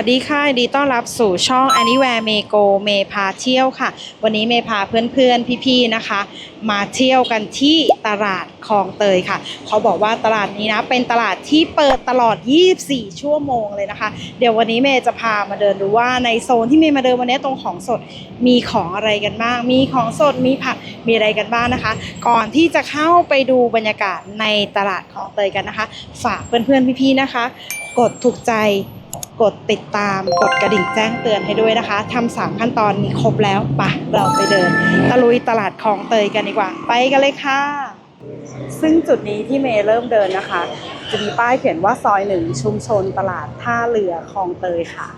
สวัสดีค่ะยินดีต้อนรับสู่ช่อง Anywhere m e Go เมพาเที่ยวค่ะ วันนี้เมพาเพื่อนๆ พี่ๆ นะคะ มาเที่ยวกันที่ตลาดคลองเตยค่ะ เขาบอกว่าตลาดนี้นะเป็นตลาดที่เปิดตลอด 24 ชั่วโมงเลยนะคะ เดี๋ยววันนี้เมย์จะพามาเดินดูว่าในโซนที่เมย์มาเดินวันนี้ตรงของสดมีของอะไรกันบ้าง มีของสดมีผักมีอะไรกันบ้างนะคะ ก่อนที่จะเข้าไปดูบรรยากาศในตลาดคลองเตยกันนะคะ ฝากเพื่อนๆ พี่ๆ นะคะ กดถูกใจ กดติดตาม กดกระดิ่งแจ้งเตือนให้ด้วยนะคะทำสามขั้นตอนนี้ครบแล้วปะเราไปเดินตะลุยตลาดคลองเตยกันดีกว่า ไปกันเลยค่ะ ซึ่งจุดนี้ที่เมย์เริ่มเดินนะคะ จะมีป้ายเขียนว่าซอยหนึ่งชุมชนตลาดท่าเรือคลองเตยค่ะ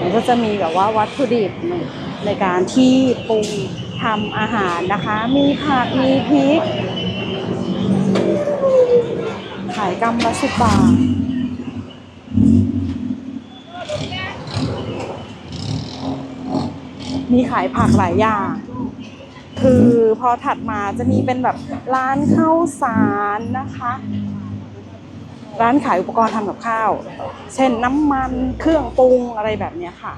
มันก็จะมีแบบว่าวัตถุดิบในการที่ปรุง ทำอาหารนะคะ มีผัก มีพริก ขายกำละสิบบาทมีขายผักหลายอย่าง คือพอถัดมาจะมีเป็นแบบร้านข้าวสารนะคะ ร้านขายอุปกรณ์ทำกับข้าว เช่นน้ำมันเครื่องปรุงอะไรแบบนี้ค่ะ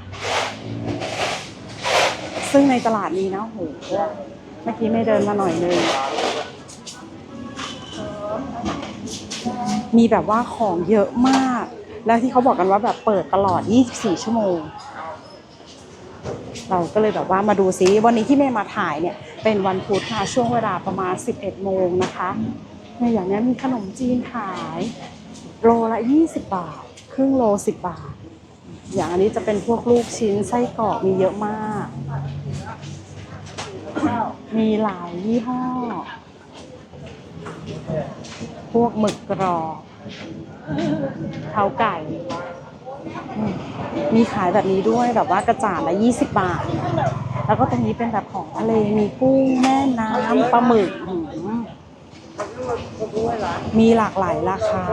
ซึ่งในตลาดนี้นะโหเมื่อกี้ไม่เดินมาหน่อยนึงมีแบบว่าของเยอะมาก แล้วที่เขาบอกกันว่าแบบเปิดตลอด 24 ชั่วโมง เราก็เลยแบบว่ามาดูซิวันนี้ที่เมย์มาถ่ายเนี่ย เป็นวันพุธค่ะช่วงเวลาประมาณ 11 โมงนะคะเนี่อย่างนี้มีขนมจีนขาย โลละ 20 บาท ครึ่งโล 10 บาท อย่างอันนี้จะเป็นพวกลูกชิ้นไส้กรอกมีเยอะมาก มีหลายยี่ห้อ พวกหมึกกรอบเท้าไก่ มีขายแบบนี้ด้วยแบบว่ากระจาดละ20บาท แล้วก็ตรงนี้เป็นแบบของทะเล มีกุ้งแม่น้ำปลาหมึก มีหลากหลายราคา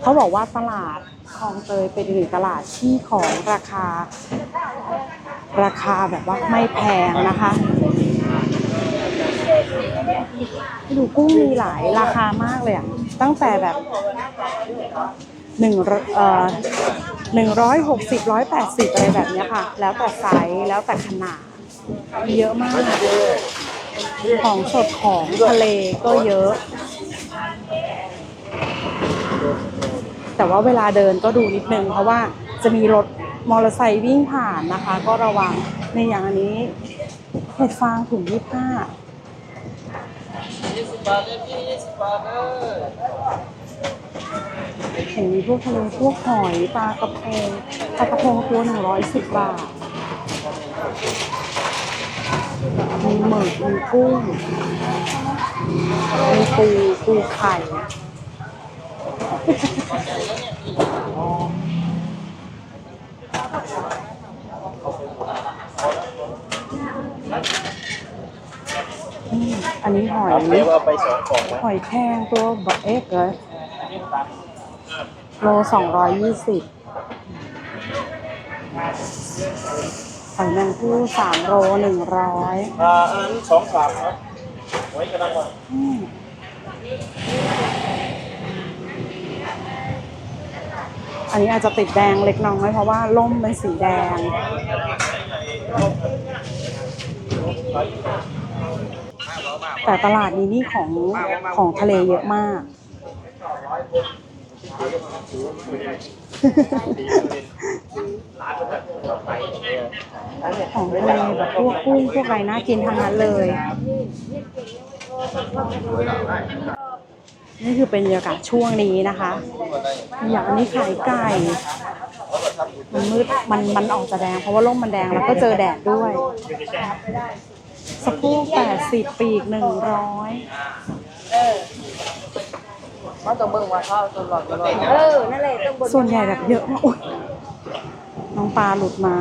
เขาบอกว่าตลาดคลองเตยเป็นหนึ่งตลาดที่ของราคา ราคาแบบว่าไม่แพงนะคะดูกุ้งมีหลายราคามากเลยอะตั้งแต่แบบหนึ่งเอ่อหนึ่งร้อยหกสิบร้อยแปดสิบอะไรแบบนี้ค่ะ แล้วแต่ไซส์แล้วแต่ขนาด เยอะมาก ของสดของทะเลก็เยอะ แต่ว่าเวลาเดินก็ดูนิดนึงเพราะว่าจะมีรถ มอเตอร์ไซค์วิ่งผ่านนะคะ ก็ระวังในอย่างอันนี้เห็ดฟางถุงยี่ห้า20บาทเลยพี่20บาทเลยเห็นมีพวกทะเลพวกหอยปลากระพงปลากระพงตัวหนึ่งร้อยสิบบาทมีหมึกมีกุ้งมีปูปูไข่ อืมอันนี้หอยเดี๋ยวเอาไปสองกล่องไหมหอยแครงตัวบักเอ็กเลยโลสองร้อยยี่สิบหอยแมงผู้สามโลหนึ่งร้อยอ่าอันนั้นสองสามครับไว้กระดังมาอันนี้อาจจะติดแดงเล็กน้อยเพราะว่าล่มเป็นสีแดง แต่ตลาดนี้นี่ของของทะเลเยอะมาก ของทะเลแบบพวกกุ้งพวกอะไรน่ากินทั้งนั้นเลย นี่คือเป็นบรรยากาศช่วงนี้นะคะอย่างอันนี้ขายไก่มันมืดมันมันออกจะแดงเพราะว่าร่มมันแดงแล้วก็เจอแดดด้วย สะโพกแปดสิบปีกหนึ่งร้อยเขาต้องเบิ่งว่าเขาตลอดตลอดเออ นั่นแหละต้องเบิ่งส่วนใหญ่แบบเยอะมากอุ๊ยน้องปลาหลุดมา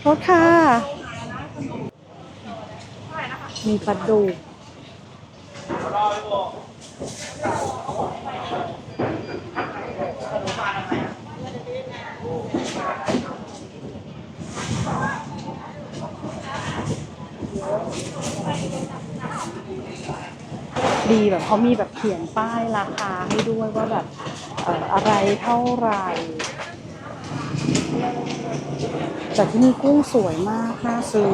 โทษค่ะ มีปลาดุก ดีแบบเขามีแบบเขียนป้ายราคาให้ด้วยว่าแบบอออะไรเท่าไหร่แต่ที่นี่กุ้งสวยมากน่าซื้อ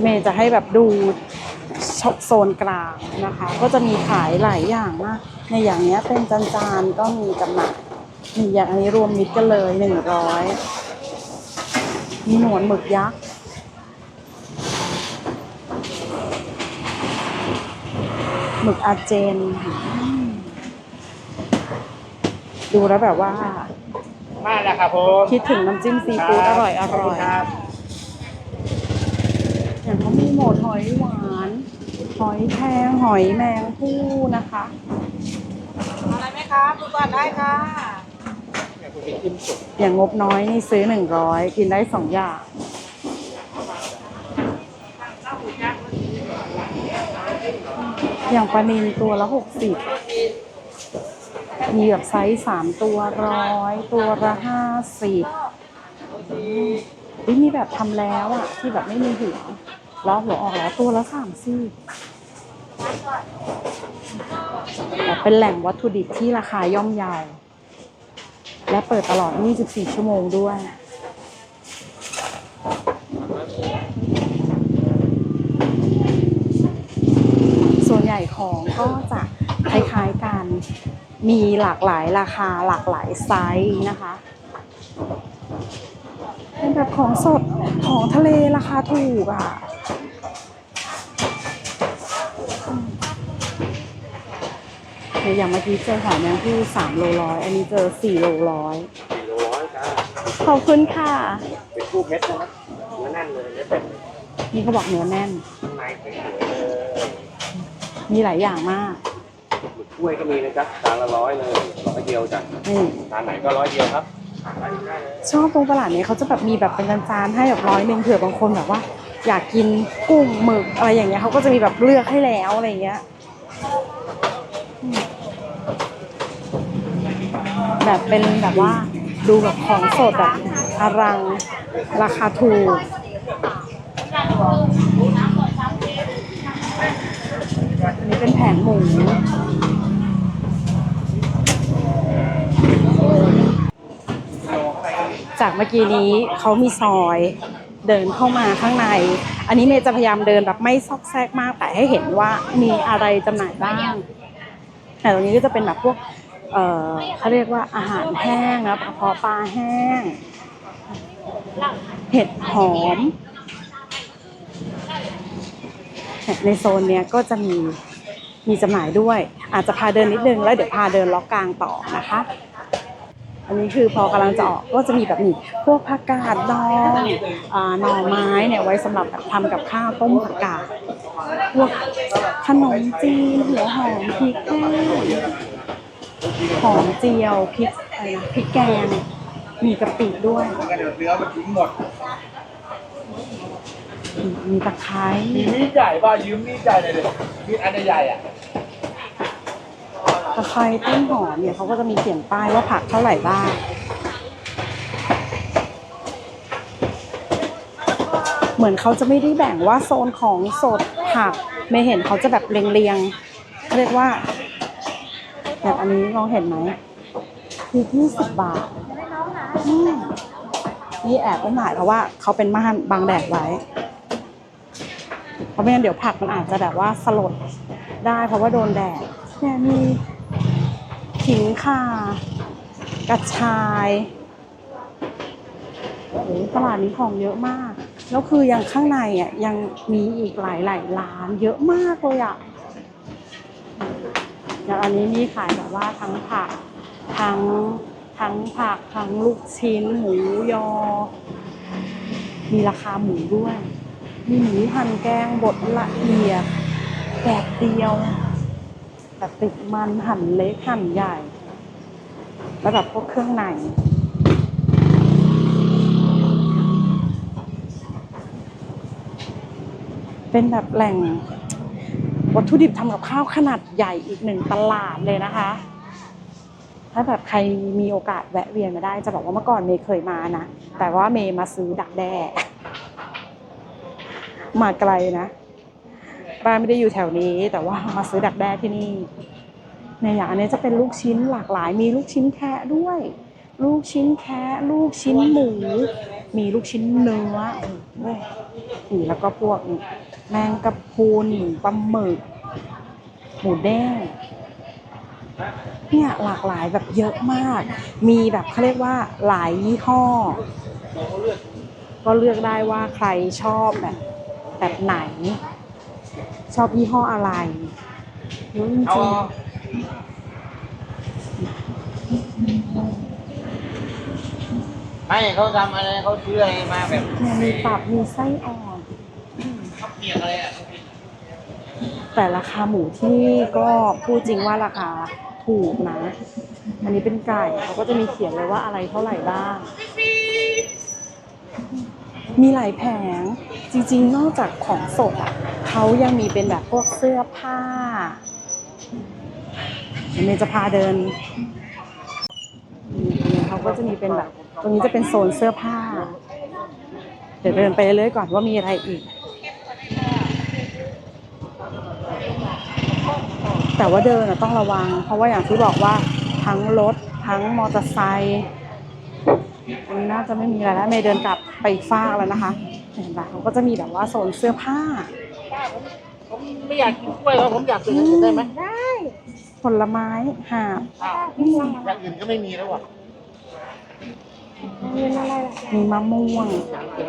เมย์จะให้แบบดูชโซนกลางนะคะ ก็จะมีขายหลายอย่างมาก ในอย่างเนี้ยเป็นจานๆก็มีจำหน่ายมีอย่างอันนี้รวมมิตรกันเลยหนึ่งร้อยมีหนวดหมึกยักษ์ ห มึกอาเจนอืมดูแล้วแบบว่า มาแล้วครับผมคิดถึงน้ำจิ้มซีฟู้ดอร่อยอร่อยครับอย่างเขามีหมดหอยหวาน หอยแครงหอยแมงผู้นะคะอะไรไหมคะดูก่อนได้ค่ะเนี่ยคุณไปจิ้มสุกอย่างงบน้อยนี่ซื้อหนึ่งร้อยกินได้สองอย่าง อย่างปลานิลตัวละหกสิบมีแบบไซส์สามตัวร้อยตัวละห้าสิบมีแบบทำแล้วอะที่แบบไม่มีหัวล้อหัวออกแล้วตัวละสามสิบแต่เป็นแหล่งวัตถุดิบที่ราคาย่อมเยา และเปิดตลอด 24 ชั่วโมงด้วย ส่วนให ญ่ของก็จะคล้ายๆกัน มีหลากหลายราคาหลากหลายไซส์นะคะเป็นแบบของสดของทะเลราคาถูกอะเนี่ยอย่างเมื่อกี้เจอหอมแมงผู้สามโลร้อยอันนี้เจอสี่โลร้อยสี่โลร้อยจ้าขอบคุณค่ะ เป็นคู่เม็ดนะครับเนื้อแน่นเลยเนื้อเป็ดนี่เขาบอกเนื้อแน่นข้างในสวยๆเลย มีหลายอย่างมากหมึกกล้วยก็มีนะจ๊ะจานละร้อยเลยร้อยเดียวจ้ะนี่จานไหนก็ร้อยเดียวครับไปได้เลยชอบตรงตลาดนี้เขาจะแบบมีแบบเป็นจานๆให้แบบร้อยหนึ่งเผื่อบางคนแบบว่า อยากกินกุ้งหมึกอะไรอย่างเงี้ยเขาก็จะมีแบบเลือกให้แล้วอะไรอย่างเงี้ยอืมแบบเป็นแบบว่าดูแบบของสดแบบอรังราคาถูก อัน นี้เป็นแผงหมูจากเมื่อกี้นี้เขามีซอยเดินเข้ามาข้างใน อันนี้เมย์จะพยายามเดินแบบไม่ซอกแซกมาก แต่ให้เห็นว่ามีอะไรจำหน่ายบ้างแต่ตรงนี้ก็จะเป็นแบบพวกเออเขาเรียกว่าอาหารแห้งนะกระเพาะปลาแห้ง เห็ดหอม ในโซนเนี้ยก็จะมี มีจำหน่ายด้วย อาจจะพาเดินนิดนึงแล้วเดี๋ยวพาเดินล็อกกลางต่อนะคะ อันนี้คือพอกำลังจะออกก็จะมีแบบนี้พวกผักกาดดองอ่าหน่อไม้เนี่ยไว้สำหรับแบบทำกับข้าวต้มผักกาดพวกขนมจีนหัวหอมพริกแห้งหอมเจียวพริกอะไรนะพริกแกงมีกะปิด้วยเดี๋ยวเนื้อมันทิ้งหมด มีตะไคร้มีมีดใหญ่ป่ะยืมมีดใหญ่เลยดิมีดอันใหญ่ๆอะตะไคร้ต้นหอมเนี่ยเขาก็จะมีเขียนป้ายว่าผักเท่าไหร่บ้าง เหมือนเขาจะไม่ได้แบ่งว่าโซนของสดผักไม่เห็นเขาจะแบบเรียงๆเขาเรียกว่า แบบอันนี้มองเห็นไหมคือที่สิบบาทอืมนี่แอบไปหมายเพราะว่าเขาเป็นม่านบังแดดไว้ เพราะไม่งั้นเดี๋ยวผักมันอาจจะแบบว่าสลดได้เพราะว่าโดนแดดเนี่ยมีขิงข่ากระชายโอ้โหตลาดนี้ของเยอะมาก แล้วคือยังข้างในอะยังมีอีกหลายหลายร้านเยอะมากเลยอะอย่างอันนี้มีขายแบบว่าทั้งผักทั้งทั้งผักทั้งลูกชิ้น หมูยอ มีราคาหมูด้วย หมูหั่นแกงบดละเอียดแบบเดียวแบบติดมันหั่นเล็กหั่นใหญ่แล้วแบบพวกเครื่องในเป็นแบบแหล่งวัตถุดิบทำกับข้าวขนาดใหญ่อีกหนึ่งตลาดเลยนะคะ ถ้าแบบใครมีโอกาสแวะเวียนมาได้จะบอกว่าเมื่อก่อนเมย์เคยมานะ แต่ว่าเมย์มาซื้อดักแด้ มาไกลนะ บ้านไม่ได้อยู่แถวนี้ แต่ว่ามาซื้อดักแด้ที่นี่ในยอย่างอันนี้จะเป็นลูกชิ้นหลากหลาย มีลูกชิ้นแคะด้วย ลูกชิ้นแคะลูกชิ้นหมู มีลูกชิ้นเนื้อโอ้โหนี่แล้วก็พวกแมงกะพรุนปลาหมึก หมูเด้งเนี่ยหลากหลายแบบเยอะมาก มีแบบเขาเรียกว่าหลายยี่ห้อ ก็เลือกได้ว่าใครชอบแบบ แบบไหน ชอบยี่ห้ออะไรเยอะจริงเอาๆไม่เขาทำอะไรเขาซื้ออะไรมาแบบเนี่ยมีตับมีไส้อ่อนเขาเปียกอะไรอะแต่ราคาหมูที่นี่ก็พูดจริงว่าราคาถูกนะ อันนี้เป็นไก่เขาก็จะมีเขียนเลยว่าอะไรเท่าไหร่บ้าง มีหลายแผง จริงๆ นอกจากของสดอะเขายังมีเป็นแบบพวกเสื้อผ้าเดี๋ยวเมย์จะพาเดินเขาก็จะมีเป็นแบบ ตรงนี้จะเป็นโซนเสื้อผ้า เดี๋ยวเดินไปเรื่อยๆก่อนว่ามีอะไรอีก แต่ว่าเดินต้องระวัง เพราะว่าอย่างที่บอกว่าทั้งรถทั้งมอเตอร์ไซค์อันน่าจะไม่มีอะไรแล้วเมย์เดินกลับไปอีกฟากแล้วนะคะ เห็นปะเขาก็จะมีแบบว่าโซนเสื้อผ้า ผมไม่อยากกินกล้วยแล้วผมอยากกินอย่างอื่นได้ไหมผลไม้หาบอ้าวอย่างอื่นก็ไม่มีแล้วอะมีมะม่วง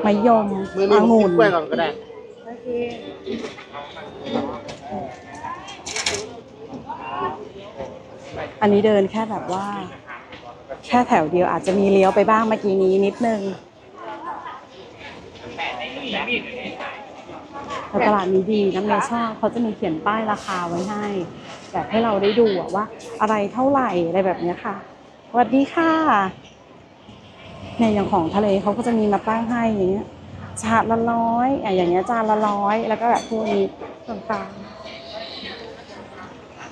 มะยมมือนี้ผมองุ่กินนกล้วยก่อนก็ได้อันนี้เดินแค่แบบว่า แค่แถวเดียวอาจจะมีเลี้ยวไปบ้างเมื่อกี้นี้นิดนึง แต่ตลาดนี้ดีน้ำเมย์ชอบเขาจะมีเขียนป้ายราคาไว้ให้ แบบให้เราได้ดูอะว่า อะไรเท่าไหร่อะไรแบบนี้ค่ะสวัสดีค่ะเนี่ยอย่างของทะเลเขาก็จะมีมาตั้งให้อย่างเงี้ยชาละร้อยอะอย่างเงี้ยจานละร้อยแล้วก็แบบพวกนี้ต่างๆ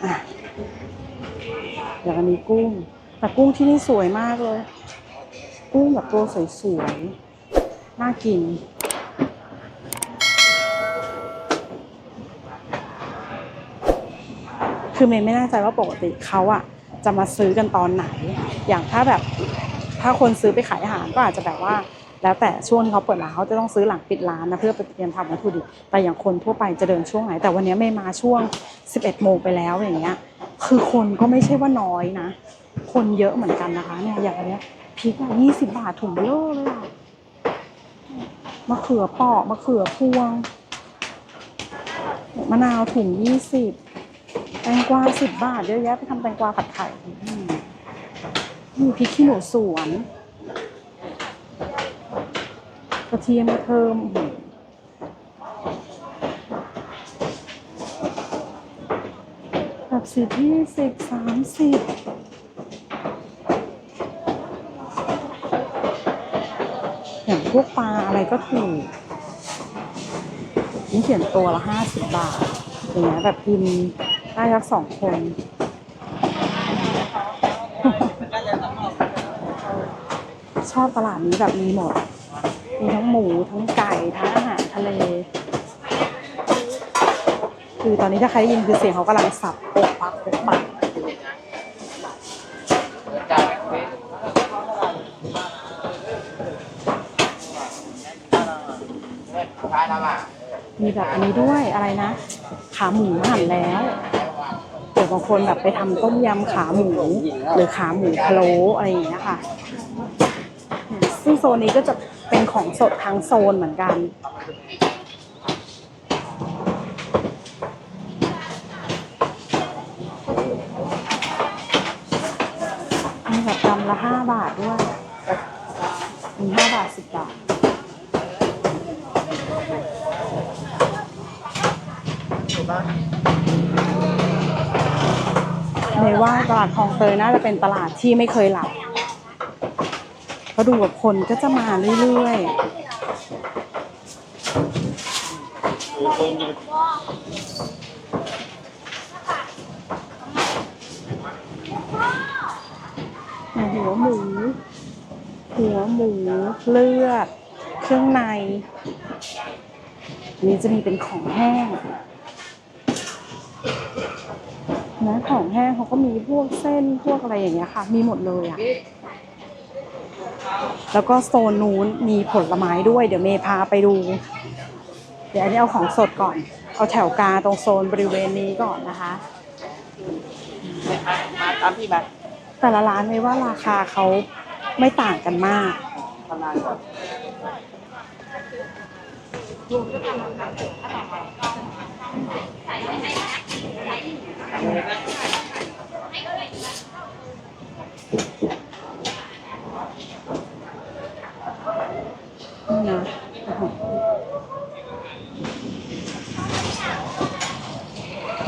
อะอย่างอันนี้กุ้ง แต่กุ้งที่นี่สวยมากเลย กุ้งแบบตัวสวยๆน่ากิน คือเมย์ไม่แน่ใจว่าปกติเขาอะจะมาซื้อกันตอนไหน อย่างถ้าแบบถ้าคนซื้อไปขายอาหารก็อาจจะแบบว่า แล้วแต่ช่วงที่เขาเปิดร้านเขาจะต้องซื้อหลังปิดร้านนะเพื่อไปเตรียมทำวัตถุดิบแต่อย่างคนทั่วไปจะเดินช่วงไหน แต่วันนี้ไม่มาช่วง 11โมงไปแล้วอย่างเงี้ย คือคนก็ไม่ใช่ว่าน้อยนะ คนเยอะเหมือนกันนะคะเนี่ยอย่างเนี้ยพริกอะยี่สิบาทถุงเบลอเลยอะมะเขือเปอกมะเขือพวงมะนาวถุงยี่สิบ ตงกวาสิบบาทเยอะแยะไปทำแตงกวาผัดไข่นี่พริกขี้หนูสวนกระเทียมกระเทิมแบบสิบยี่สิบสามสิบอย่างพวกปลาอะไรก็ถูกนี่เขียนตัวละห้าสิบบาทอย่างเงี้ยแบบกิน ได้สักสองคนชอบตลาดนี้แบบมีหมด มีทั้งหมูทั้งไก่ทั้งอาหารทะเล คือตอนนี้ถ้าใครได้ยินคือเสียงเขากำลังสับปกปักปกปักมีแบบอันนี้ด้วยอะไรนะ ขาหมูหั่นแล้วเดี๋ยว บางคนแบบไปทำต้มยำขาหมูหรือขาหมูพะโล้อะไรอย่างเงี้ยค่ะซึ่งโซนนี้ก็จะเป็นของสดทั้งโซนเหมือนกันมีแบบกำละห้าบาทด้วย ตลาดคลองเตยน่าจะเป็นตลาดที่ไม่เคยหลับก็ดูแบบคนก็จะมาเรื่อยๆ หัวหมู หัวหมูเลือด เครื่องใน อันนี้จะมีเป็นของแห้ง นะของแห้งเขาก็มีพวกเส้นพวกอะไรอย่างเงี้ยค่ะ มีหมดเลยอะแล้วก็โซนนู้นมีผลไม้ด้วย เดี๋ยวเมย์พาไปดู เดี๋ยวอันนี้เอาของสดก่อน เอาแถวกลางตรงโซนบริเวณนี้ก่อนนะคะ มาตามพี่มาแต่ละร้านไม่ว่าราคาเขาไม่ต่างกันมากทำงานก่อนนี่ นะ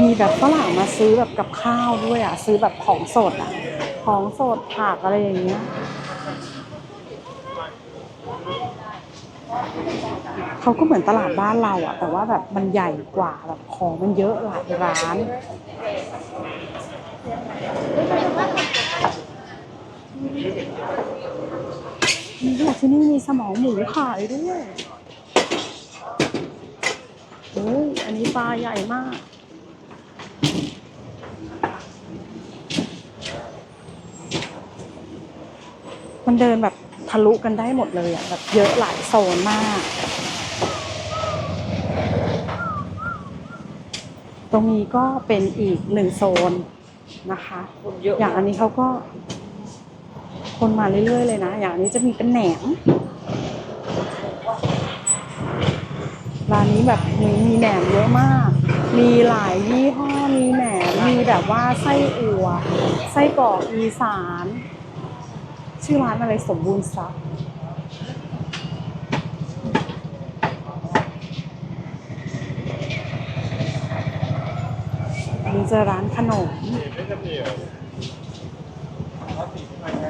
มีแบบฝรั่งมาซื้อแบบกับข้าวด้วยอะ ซื้อแบบของสดอะ ของสดผักอะไรอย่างเงี้ย เขาก็เหมือนตลาดบ้านเราอะแต่ว่าแบบมันใหญ่กว่าแบบของมันเยอะหลายร้านนี่บอกที่นี่มีสมองหมูขายด้วยโอ้ยอันนี้ปลาใหญ่มากมันเดินแบบทะลุกันได้หมดเลยอะแบบเยอะหลายโซนมาก ตรงนี้ก็เป็นอีกหนึ่งโซนนะคะคนเยอะอย่างอันนี้เขาก็ คนมาเรื่อยๆเลยนะ อย่างอันนี้จะมีเป็นแหนมร้านนี้แบบมีมีแหนมเยอะมาก มีหลายยี่ห้อ มีแหนม มีแบบว่าไส้อั่ว ไส้กรอกอีสาน ชื่อร้านอะไรสมบูรณ์ซับ อันนี้เจะร้านขนมไม่จะมีเหรอเอาสีไปไง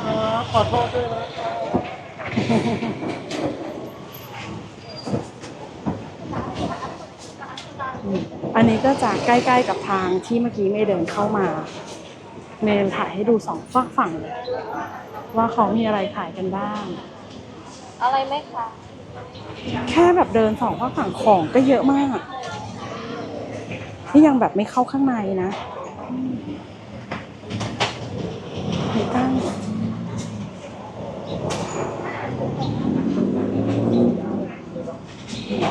อ่าขอโทษด้วยนะอันนี้ก็จะใกล้ๆกับทางที่เมื่อกี้เมย์เดินเข้ามา เมย์ถ่ายให้ดูสองฝั่งฝั่งเลยว่าเขามีอะไรขายกันบ้าง อะไรไหมคะ แค่แบบเดินสองฝั่งฝั่งของก็เยอะมาก นี่ยังแบบไม่เข้าข้างในนะมีตั้ง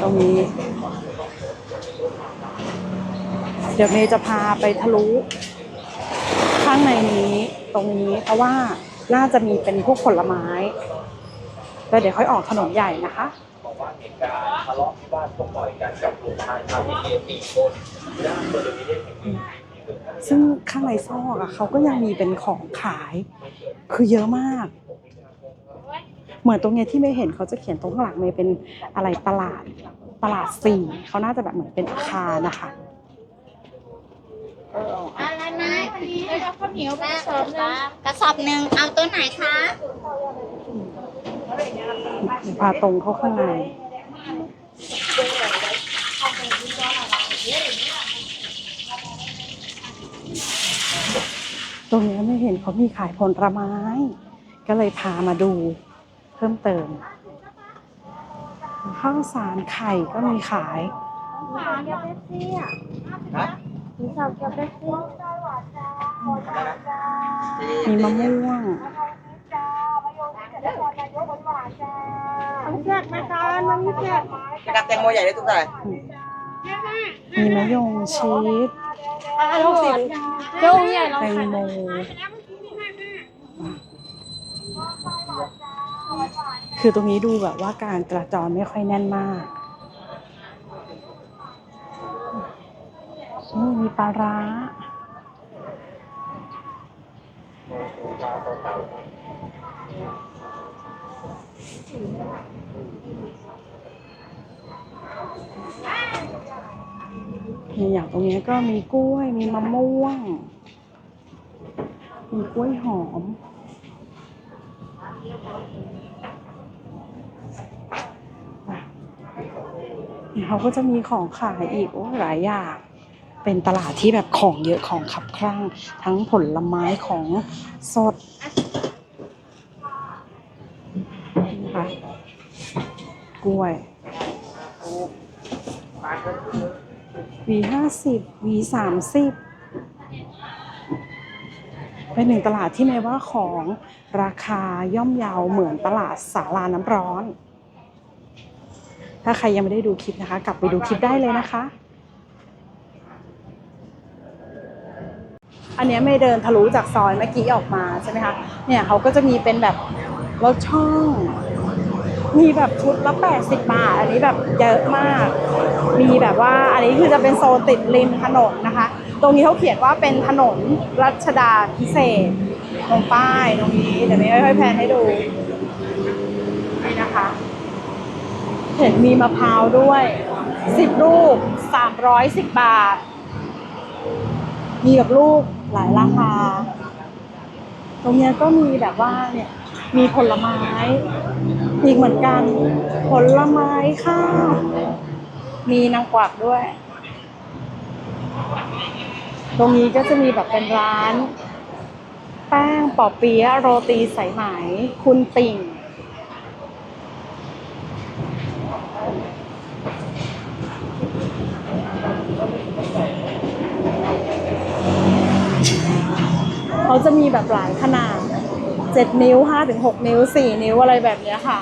ตรงนี้ เดี๋ยวเมย์จะพาไปทะลุ ข้างในนี้ตรงนี้เพราะว่าน่าจะมีเป็นพวกผลไม้ แล้วเดี๋ยวค่อยออกถนนใหญ่นะคะบอกว่าเหตุการณ์ทะเลาะที่บ้านต้องต่อยกันกับกลุ่มชายชาวอินเดียสี่คนด้านบริเวณนี้แห่งนี้ซึ่งข้างในซอกอะเขาก็ยังมีเป็นของขาย คือเยอะมาก เหมือนตรงเนี้ยที่ไม่เห็นเขาจะเขียนตรงข้างหลังเมย์เป็นอะไรตลาดตลาดสี่เขาน่าจะแบบเหมือนเป็นอาคารนะคะอะไรนะเอาข้าวเหนียวกระสอบหนึงกระสอบหนึ่งเอาตัวไหนคะ พาตรงเข้าข้างในตรงเนี้ยไม่เห็นเขามีขายผลไม้ ก็เลยพามาดูเพิ่มเติม ข้าวสารไข่ก็มีขายเกี๊ยวเบสซี่อะฮะหมูสับเกี๊ยวเบสซี่มีมะม่วง มันแจกไหมคะมันไม่แจกกระดับแตงโมใหญ่ได้ทุกท่ามีมะยงชีสอะลูกศิษย์เจ้าใหญ่เราแตงโมคือตรงนี้ดูแบบว่าการจราจรไม่ค่อยแน่นมากนี่มีปลาร้า มีอย่างตรงนี้ก็มีกล้วย มีมะม่วง มีกล้วยหอม เขาก็จะมีของขายอีกโอ้หลายอย่าง เป็นตลาดที่แบบของเยอะของขับคลั่ง ทั้งผลไม้ของสดนะคะกล้วย วีห้าสิบวีสามสิบเป็นหนึ่งตลาดที่เมย์ว่าของราคาย่อมเยาวเหมือนตลาดสาลาน้ำร้อน ถ้าใครยังไม่ได้ดูคลิปนะคะ กลับไปดูคลิปได้เลยนะคะ อันนี้ยเมย์เดินทะลุจากซอยเมื่อกี้ออกมาใช่ไหมคะ เนี่ยเขาก็จะมีเป็นแบบรถช่อง มีแบบชุดละ80 บาท อันนี้แบบเยอะมาก มีแบบว่าอันนี้คือจะเป็นโซนติดริมถนนนะคะ ตรงนี้เขาเขียนว่าเป็นถนนรัชดาพิเศษ ตรงป้ายตรงนี้ เดี๋ยวไม่ค่อยๆแพนให้ดู นี่นะคะ เห็นมีมะพร้าวด้วย 10 ลูก 310 บาท มีแบบลูกหลายราคา ตรงนี้ก็มีแบบว่าเนี่ย มีผลไม้ อีกเหมือนกัน ผลไม้ค่ะ มีนางกวักด้วย ตรงนี้ก็จะมีแบบเป็นร้าน แป้งปอเปี๊ยะโรตีสายไหม คุณติ่ง เขาจะมีแบบหลายขนาด 7 นิ้ว5ถึง6นิ้ว 4 นิ้วอะไรแบบนี้ค่ะ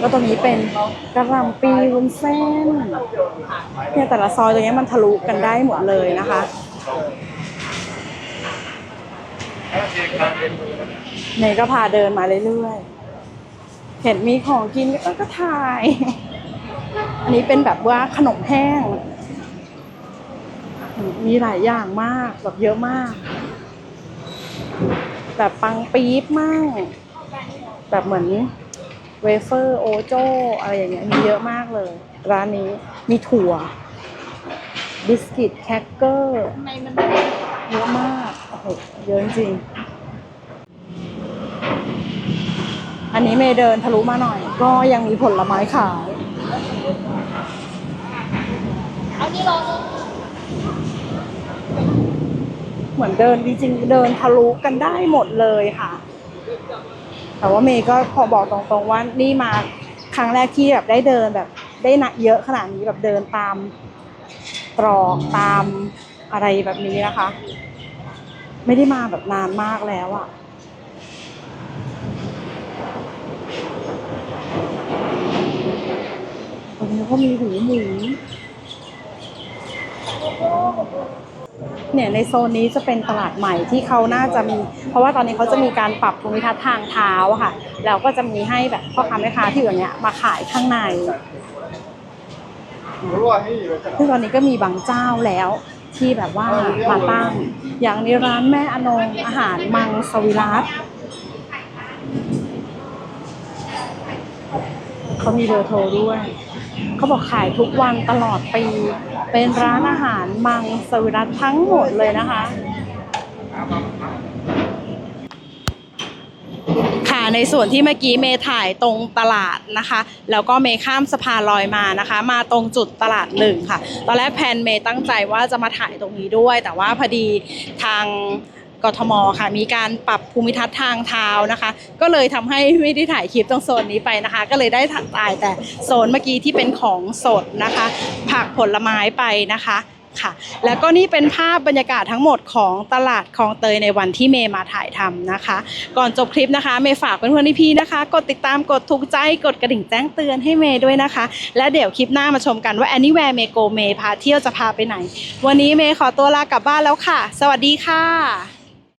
ก็ตรงนี้เป็นกระหล่ำปีวุ้นเส้นเนี่ยแต่ละซอยตรงนี้มันทะลุกันได้หมดเลยนะคะเนยก็พาเดินมาเรื่อยๆ เห็นมีของกินก็ก็ถ่าย อันนี้เป็นแบบว่าขนมแห้ง มีหลายอย่างมากแบบเยอะมาก แบบปังปี๊บมาก แบบเหมือนเวเฟอร์โอโจอะไรอย่างเงี้ยมีเยอะมากเลย ร้านนี้มีถั่ว บิสกิตแคคเกอร์ทำไมมันเยอะมาก โอ้โห เยอะจริงๆ อันนี้เมย์เดินทะลุมาหน่อย ก็ยังมีผลไม้ขาย เอานี่โลนึงเหมือนเดินจริงๆเดินทะลุกันได้หมดเลยค่ะ แต่ว่าเมย์ก็พอบอกตรงๆว่านี่มาครั้งแรกที่แบบได้เดินแบบได้หนักเยอะขนาดนี้แบบเดินตามตรอกตามอะไรแบบนี้นะคะ ไม่ได้มาแบบนานมากแล้วอะ่ะ ตรงนี้ก็มีหูหมูเนี่ยในโซนนี้จะเป็นตลาดใหม่ที่เขาน่าจะมี เพราะว่าตอนนี้เขาจะมีการปรับภูมิทัศน์ทางเท้าค่ะ แล้วก็จะมีให้แบบพ่อค้าแม่ค้าที่อยู่เงี้ยมาขายข้างในซึ่งตอนนี้ก็มีบางเจ้าแล้วที่แบบว่ามาตั้ง อย่างในร้านแม่อนงอาหารมังสวิรัตเขามีเบอร์โทรด้วย เขาบอกขายทุกวันตลอดปี เป็นร้านอาหารมังสวิรัตทั้งหมดเลยนะคะ ค่ะในส่วนที่เมื่อกี้เมย์ถ่ายตรงตลาดนะคะ แล้วก็เมย์ข้ามสะพานลอยมานะคะ มาตรงจุดตลาดหนึ่งค่ะ ตอนแรกแพนเมย์ตั้งใจว่าจะมาถ่ายตรงนี้ด้วย แต่ว่าพอดีทาง กทมค่ะ มีการปรับภูมิทัศน์ทางเท้านะคะ ก็เลยทำให้ไม่ได้ถ่ายคลิปตรงโซนนี้ไปนะคะ ก็เลยได้ถ่ายแต่โซนเมื่อกี้ที่เป็นของสดนะคะ ผักผลไม้ไปนะคะค่ะแล้วก็นี่เป็นภาพบรรยากาศทั้งหมดของตลาดคลองเตยในวันที่เมย์มาถ่ายทำนะคะ ก่อนจบคลิปนะคะ เมย์ฝากเพื่อนๆพี่ๆนะคะ กดติดตามกดถูกใจกดกระดิ่งแจ้งเตือนให้เมย์ด้วยนะคะ และเดี๋ยวคลิปหน้ามาชมกันว่า Anywhere เมโกเมย์พาเที่ยวจะพาไปไหน วันนี้เมย์ขอตัวลากลับบ้านแล้วค่ะ สวัสดีค่ะ